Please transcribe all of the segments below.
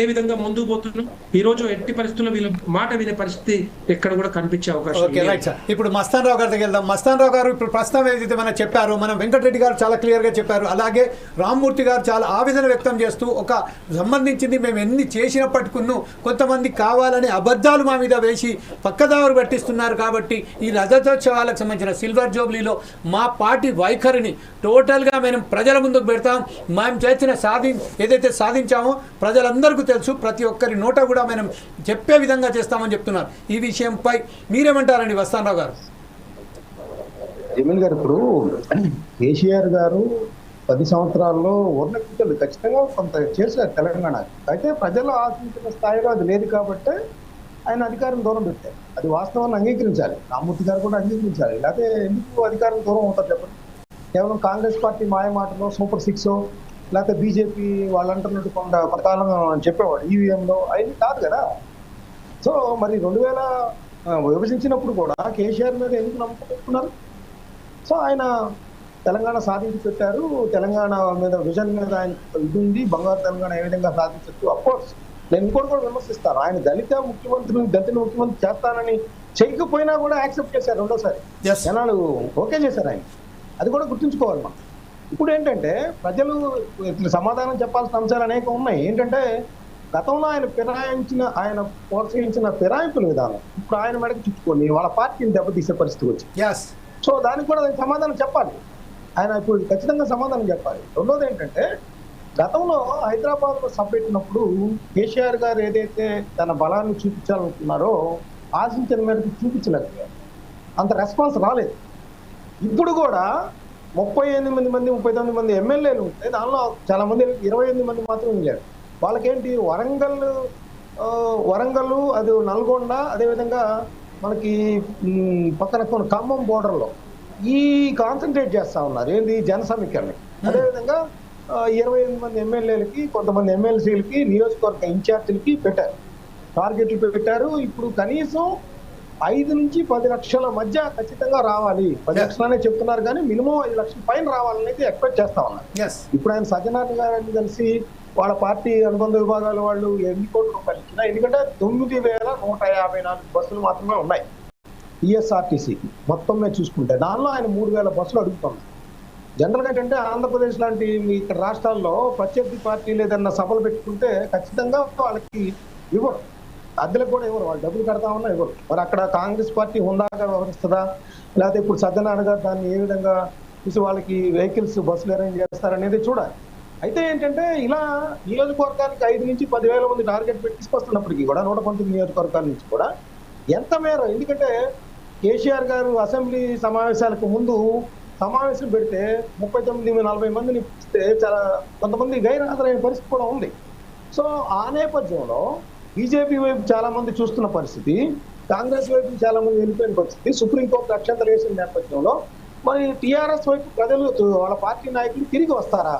ఏ విధంగా ముందుకు పోతున్నాం? ఈ రోజు ఎట్టి పరిస్థితుల్లో వీళ్ళ మాట వినే పరిస్థితి ఎక్కడ కూడా కనిపించే అవకాశం ఓకే లేదు. Right sir. ఇప్పుడు మస్తాన్ రావు గారి దగ్గరికి వెళ్దాం. మస్తాన్ రావు గారు ఇప్పుడు ప్రస్తుతం ఏదైతే మనం చెప్పారు మనం వెంకటరెడ్డి గారు చాలా క్లియర్గా చెప్పారు. అలాగే రామ్మూర్తి గారు చాలా ఆవేదన వ్యక్తం చేస్తూ ఒక సంబంధించింది మేము ఎన్ని చేసినప్పటికును కొంతమంది కావాలని అబద్ధాలు మా మీద వేసి పక్కదారు పట్టిస్తున్నారు కాబట్టి ఈ రజతోత్సవాలకు సంబంధించిన సిల్వర్ జూబ్లీలో మా పార్టీ వైఖరిని టోటల్గా మేము ప్రజల ముందుకు పెడతాం. మేము చేసిన సాధి ఏదైతే సాధించామో ప్రజలందరికీ తెలుసు ప్రతి ఒక్కరి నోట కూడా మనం చెప్పే విధంగా చేస్తామని చెప్తున్నారు. ఈ విషయంపై మీరేమంటారండి వస్తానరావు గారు? జమీన్ గారు ఇప్పుడు కేసీఆర్ గారు పది సంవత్సరాల్లో ఊర్లకించలు ఖచ్చితంగా కొంత చేశారు తెలంగాణ అయితే ప్రజలు ఆశించిన స్థాయిలో అది లేదు కాబట్టి ఆయన అధికారం దూరం పెట్టారు. అది వాస్తవాన్ని అంగీకరించాలి. రామ్మూర్తి గారు కూడా అంగీకరించాలి. లేకపోతే ఎందుకు అధికారం దూరం అవుతారు చెప్పండి? కేవలం కాంగ్రెస్ పార్టీ మాయ మాటలో సూపర్ సిక్స్ లేకపోతే బీజేపీ వాళ్ళు అంటున్నట్టు కొంత కొంతకాలం చెప్పేవాడు ఈవీఎంలో అవన్నీ కాదు కదా. సో మరి రెండు వేల విభజించినప్పుడు కూడా కేసీఆర్ మీద ఎందుకు నమ్మకం పెట్టుకున్నారు? సో ఆయన తెలంగాణ సాధించి పెట్టారు. తెలంగాణ మీద విజన్ మీద ఆయన ఇది ఉంది బంగారు తెలంగాణ ఏ విధంగా సాధించచ్చు? అఫ్కోర్స్ నేను ఇంకోటి కూడా విమర్శిస్తాను. ఆయన దళిత ముఖ్యమంత్రిని దళిత ముఖ్యమంత్రి చేస్తానని చేయకపోయినా కూడా యాక్సెప్ట్ చేశారు రెండోసారి. జనాలు ఓకే చేశారు ఆయన. అది కూడా గుర్తుంచుకోవాలి మనం ఇప్పుడు ఏంటంటే ప్రజలు ఇట్లా సమాధానం చెప్పాల్సిన అంశాలు అనేక ఉన్నాయి. ఏంటంటే గతంలో ఆయన ఫిరాయించిన ఆయన ప్రోత్సహించిన ఫిరాయింపుల విధానం ఇప్పుడు ఆయన మెడకు చుట్టుకొని వాళ్ళ పార్టీని దెబ్బతీసే పరిస్థితి వచ్చింది. సో దానికి కూడా దానికి సమాధానం చెప్పాలి. ఆయన ఇప్పుడు ఖచ్చితంగా సమాధానం చెప్పాలి. రెండోది ఏంటంటే గతంలో హైదరాబాద్లో సభ పెట్టినప్పుడు కేసీఆర్ గారు ఏదైతే తన బలాన్ని చూపించాలనుకున్నారో ఆశించిన మేరకు చూపించలేకపోయారు. అంత రెస్పాన్స్ రాలేదు. ఇప్పుడు కూడా ముప్పై ఎనిమిది మంది ముప్పై తొమ్మిది మంది ఎమ్మెల్యేలు ఉంటే దానిలో చాలా మంది ఇరవై ఎనిమిది మంది మాత్రం వెళ్ళారు వాళ్ళకేంటి? వరంగల్ వరంగల్ అది నల్గొండ అదేవిధంగా మనకి పక్కన కొన్ని ఖమ్మం బోర్డర్లో ఈ కాన్సన్ట్రేట్ చేస్తా ఉన్నారు. ఏంది? జన సమీకరణ. అదేవిధంగా ఇరవై ఎనిమిది మంది ఎమ్మెల్యేలకి కొంతమంది ఎమ్మెల్సీలకి నియోజకవర్గ ఇన్ఛార్జీలకి పెట్టారు. టార్గెట్లు పెట్టారు. ఇప్పుడు కనీసం ఐదు నుంచి పది లక్షల మధ్య ఖచ్చితంగా రావాలి. పది. లక్షలనే చెప్తున్నారు కానీ మినిమం ఐదు లక్షల పైన రావాలని అయితే ఎక్స్పెక్ట్ చేస్తా ఉన్నారు. ఎస్ ఇప్పుడు ఆయన సత్యనారాయణ గారిని కలిసి వాళ్ళ పార్టీ అనుబంధ విభాగాల వాళ్ళు ఎన్ని కోట్ల రూపాయలు ఇచ్చినా ఎందుకంటే తొమ్మిది వేల నూట యాభై నాలుగు బస్సులు మాత్రమే ఉన్నాయి టీఎస్ఆర్టీసీకి మొత్తం మీద చూసుకుంటే దానిలో ఆయన మూడు వేల బస్సులు అడుగుతున్నారు. జనరల్గా ఏంటంటే ఆంధ్రప్రదేశ్ లాంటి మీ ఇక్కడ రాష్ట్రాల్లో ప్రత్యర్థి పార్టీలు ఏదన్నా సభలు పెట్టుకుంటే ఖచ్చితంగా వాళ్ళకి ఇవ్వరు. అద్దెలకు కూడా ఇవ్వరు వాళ్ళు డబ్బులు కడతా ఉన్నా ఇవ్వరు మరి అక్కడ కాంగ్రెస్ పార్టీ హుందాగా వ్యవహరిస్తుందా? లేకపోతే ఇప్పుడు సత్యనారాయణ గారు దాన్ని ఏ విధంగా చూసి వాళ్ళకి వెహికల్స్ బస్సులు అరేంజ్ చేస్తారనేది చూడాలి. అయితే ఏంటంటే ఇలా నియోజకవర్గానికి ఐదు నుంచి పదివేల మంది టార్గెట్ పెట్టి తీసుకొస్తున్నప్పటికీ కూడా నూట పంతొమ్మిది నియోజకవర్గాల నుంచి కూడా ఎంత మేర ఎందుకంటే కేసీఆర్ గారు అసెంబ్లీ సమావేశాలకు ముందు సమావేశం పెడితే ముప్పై తొమ్మిది నలభై మందిని ఇస్తే చాలా కొంతమంది గైర్హాజరైన పరిస్థితి కూడా ఉంది. సో ఆ నేపథ్యంలో బీజేపీ వైపు చాలా మంది చూస్తున్న పరిస్థితి కాంగ్రెస్ వైపు చాలా మంది వెళ్ళిపోయిన పరిస్థితి సుప్రీంకోర్టు అక్షంతలు వేసిన నేపథ్యంలో మరి టీఆర్ఎస్ వైపు ప్రజలు వాళ్ళ పార్టీ నాయకులు తిరిగి వస్తారా?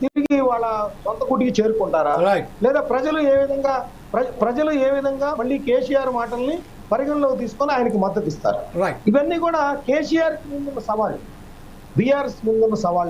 తిరిగి వాళ్ళ సొంత గుడికి చేరుకుంటారా. లేదా ప్రజలు ఏ విధంగా ప్ర- ప్రజలు ఏ విధంగా మళ్ళీ కేసీఆర్ మాటల్ని పరిగణలోకి తీసుకొని ఆయనకి మద్దతు ఇస్తారు? ఇవన్నీ కూడా కేసీఆర్ ముందున్న సవాళ్ళు బీఆర్ఎస్ ముందున్న సవాళ్ళు.